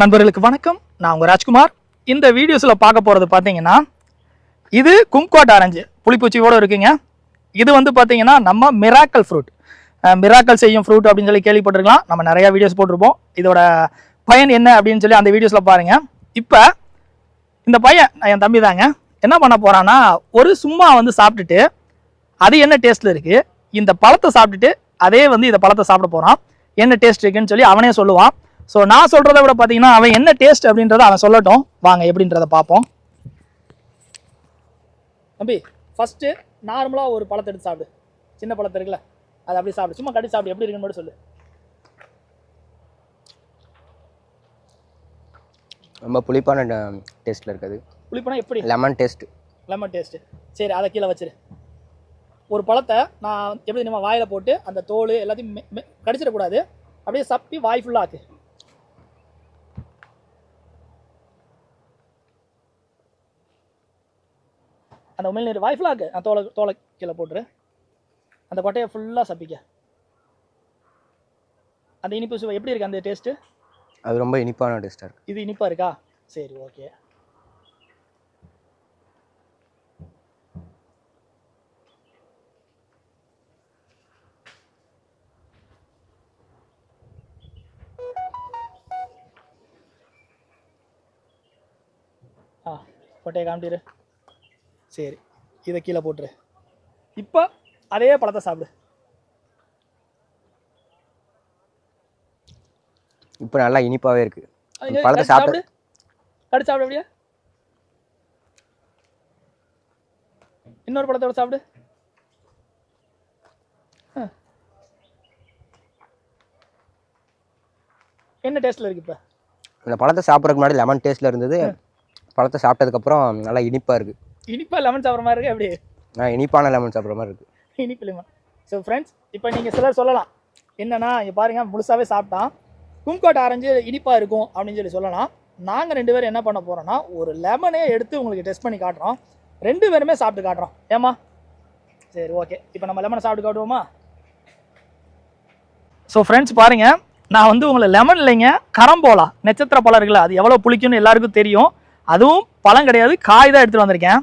நண்பர்களுக்கு வணக்கம். நான் உங்கள் ராஜ்குமார். இந்த வீடியோஸில் பார்க்க போகிறது பார்த்தீங்கன்னா இது கும்குவாட் ஆரஞ்சு. புளிப்பூச்சியோடு இருக்குங்க. இது வந்து பார்த்தீங்கன்னா நம்ம மிராக்கல் ஃப்ரூட். மிராக்கல் செய்யும் ஃப்ரூட் அப்படின்னு சொல்லி கேள்விப்பட்டிருக்கலாம். நம்ம நிறையா வீடியோஸ் போட்டிருப்போம். இதோட பயன் என்ன அப்படின்னு சொல்லி அந்த வீடியோஸில் பாருங்கள் இப்போ இந்த பையன் என் தம்பி தாங்க என்ன பண்ண போகிறான்னா ஒரு சும்மா வந்து சாப்பிட்டுட்டு அது என்ன டேஸ்ட்டில் இருக்குது இந்த பழத்தை சாப்பிட்டுட்டு அதே வந்து இந்த பழத்தை சாப்பிட போகிறான் என்ன டேஸ்ட் இருக்குன்னு சொல்லி அவனே சொல்லுவான். ஸோ நான் சொல்கிறத விட பார்த்தீங்கன்னா அவன் என்ன டேஸ்ட் அப்படின்றத அவன் சொல்லட்டும். வாங்க எப்படின்றத பார்ப்போம். தம்பி ஃபஸ்ட்டு நார்மலாக ஒரு பழத்தை எடுத்து சாப்பிடு. சின்ன பழத்தை இருக்குல்ல அதை அப்படியே சாப்பிடு. சும்மா கடி சாப்பிடு. எப்படி இருக்குன்னு சொல்லு. ரொம்ப புளிப்பான டேஸ்ட்டில் இருக்குது. புளிப்பனா எப்படி? லெமன் டேஸ்ட் லெமன் டேஸ்ட்டு சரி அதை கீழே வச்சிரு. ஒரு பழத்தை நான் எப்படி நம்ம வாயில் போட்டு அந்த தோல் எல்லாத்தையும் கடிச்சிடக்கூடாது. அப்படியே சப்பி வாய் ஃபுல்லாக ஆக்கு. அந்த உமிழ்நீர் வாய் ஃபுல்லாக ஆக்கு அந்த தோலை தோலை கீழே போட்டுரு. அந்த கொட்டையை ஃபுல்லாக சப்பிக்க. அந்த இனிப்பு சுவை எப்படி இருக்கு அந்த டேஸ்ட்டு அது ரொம்ப இனிப்பான டேஸ்ட்டாக இருக்குது இது இனிப்பாக இருக்கா? சரி ஓகே ஆ கொட்டையை காமிட்டிரு சரி இதை கீழே போட்டுரு. இப்போ அதே பழத்தை சாப்பிடு. இப்போ நல்லா இனிப்பாகவே இருக்குது அது பழத்தை சாப்பிட்டு கடிச்சு சாப்பிடு அப்படியே. இன்னொரு பழத்தோட சாப்பிடு. என்ன டேஸ்ட்ல இருக்கு இப்போ? இந்த பழத்தை சாப்பிட்றதுக்கு முன்னாடி லெமன் டேஸ்ட்டில் இருந்தது. பழத்தை சாப்பிட்டதுக்கப்புறம் நல்லா இனிப்பாக இருக்குது இனிப்பா லெமன் சாப்பிட்ற மாதிரி இருக்கு அப்படி நான் இனிப்பான லெமன் சாப்பிட்ற மாதிரி இருக்குது இனிப்பு லெமன் ஸோ ஃப்ரெண்ட்ஸ் இப்போ நீங்கள் சிலர் சொல்லலாம். என்னன்னா இங்கே பாருங்க முழுசாவே சாப்பிட்டான். கும்கோட் ஆரஞ்சு இனிப்பாக இருக்கும் அப்படின்னு சொல்லி சொல்லலாம். நாங்கள் ரெண்டு பேரும் என்ன பண்ண போகிறோம்னா ஒரு லெமனே எடுத்து உங்களுக்கு டெஸ்ட் பண்ணி காட்டுறோம். ரெண்டு பேருமே சாப்பிட்டு காட்டுறோம். ஏமா சரி ஓகே இப்போ நம்ம லெமனை சாப்பிட்டு காட்டுவோமா? ஸோ ஃப்ரெண்ட்ஸ் பாருங்க நான் வந்து உங்களை லெமன் இல்லைங்க கரம்போலா. நட்சத்திர பழம் இருக்குல்ல அது எவ்வளோ புளிக்கும்னு எல்லாருக்கும் தெரியும். அதுவும் பழம் கிடையாது காய் தான் எடுத்துகிட்டு வந்திருக்கேன்.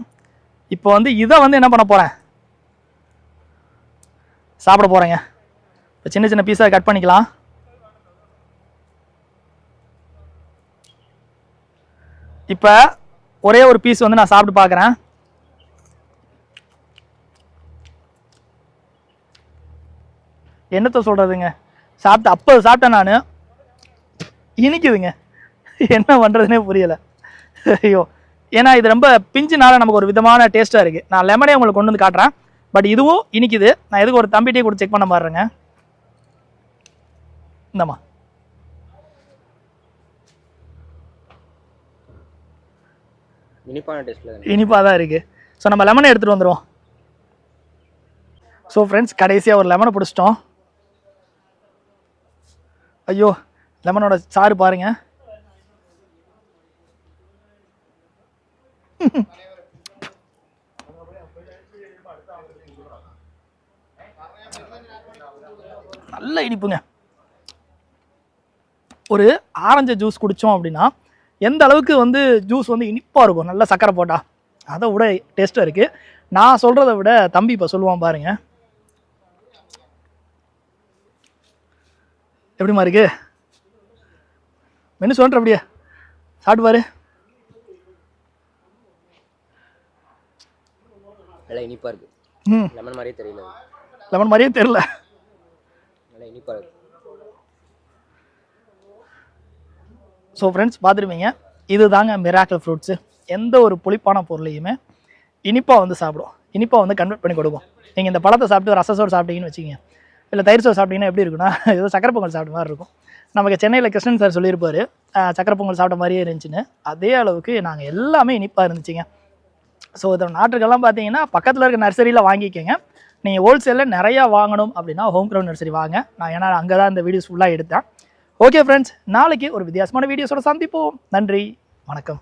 இப்போ வந்து இதை வந்து என்ன பண்ண போகிறேன் சாப்பிட போகிறேங்க இப்போ சின்ன சின்ன பீஸாக கட் பண்ணிக்கலாம். இப்போ ஒரே ஒரு பீஸ் வந்து நான் சாப்பிட்டு பார்க்குறேன். என்னத்த சொல்கிறதுங்க சாப்பிட்டு அப்போ சாப்பிட்டேன் நான். இனிக்குதுங்க. என்ன பண்ணுறதுனே புரியலை. ஐயோ. ஏன்னா இது ரொம்ப பிஞ்சுனால நமக்கு ஒரு விதமான டேஸ்ட்டாக இருக்குது நான் லெமனே உங்களுக்கு கொண்டு வந்து காட்டுறேன். பட் இதுவும் இனிக்குது. நான் எதுக்கு ஒரு தம்பிட்டே கூட செக் பண்ண பாருங்க. இந்தம்மா. இனிப்பான டேஸ்ட்டில் இனிப்பாக தான் இருக்குது ஸோ நம்ம லெமனை எடுத்துகிட்டு வந்துடுவோம் ஸோ ஃப்ரெண்ட்ஸ் கடைசியாக ஒரு லெமனை பிடிச்சிட்டோம். ஐயோ லெமனோட சாறு பாருங்க. நல்ல இனிப்புங்க. ஒரு ஆரஞ்சு ஜூஸ் குடித்தோம் அப்படின்னா எந்த அளவுக்கு வந்து ஜூஸ் வந்து இனிப்பாக இருக்கும்? நல்ல சக்கரை போட்டா. அதை விட டேஸ்ட்டாக இருக்குது நான் சொல்கிறத விட தம்பி இப்போ சொல்லுவான் பாருங்க. எப்படிம்மா இருக்கு? மெனு சொல்கிற அப்படியே. சாப்பிட்டு பாரு. நல்லா இனிப்பாக இருக்குது ம். லெமன் மாதிரியே தெரியல. லெமன் மாதிரியே தெரில நல்லா இனிப்பாக இருக்குது ஸோ ஃப்ரெண்ட்ஸ் பார்த்துருப்பீங்க. இது தாங்க மிராக்கல் ஃப்ரூட்ஸு எந்த ஒரு புளிப்பான பொருளையுமே இனிப்பாக வந்து சாப்பிடும். இனிப்பாக வந்து கன்வெர்ட் பண்ணி கொடுக்கும். நீங்கள் இந்த பழத்தை சாப்பிட்டு ரசசோடு சாப்பிட்டீங்கன்னு வச்சுக்கோங்க. இல்லை தயிர் சோறு சாப்பிட்டீங்கன்னா எப்படி இருக்குன்னா ஏதோ சக்கரை பொங்கல் சாப்பிட்ட மாதிரி இருக்கும். நமக்கு சென்னையில் கிருஷ்ணன் சார் சொல்லியிருப்பாரு. சக்கரை பொங்கல் சாப்பிட்ட மாதிரியே இருந்துச்சுன்னு. அதே அளவுக்கு நாங்கள் எல்லாமே இனிப்பாக இருந்துச்சுங்க. ஸோ இதோட நாட்டுக்கெல்லாம் பார்த்தீங்கன்னா பக்கத்தில் இருக்க நர்சரியில் வாங்கிக்கோங்க. நீங்கள் ஹோல்சேலில் நிறையா வாங்கணும் அப்படின்னா ஹோம் க்ரௌண்ட் நர்சரி வாங்க. நான் ஏன்னா அங்கே தான் இந்த வீடியோஸ் ஃபுல்லாக எடுத்தேன். ஓகே ஃப்ரெண்ட்ஸ் நாளைக்கு ஒரு வித்தியாசமான வீடியோஸோட சந்திப்போம். நன்றி. வணக்கம்.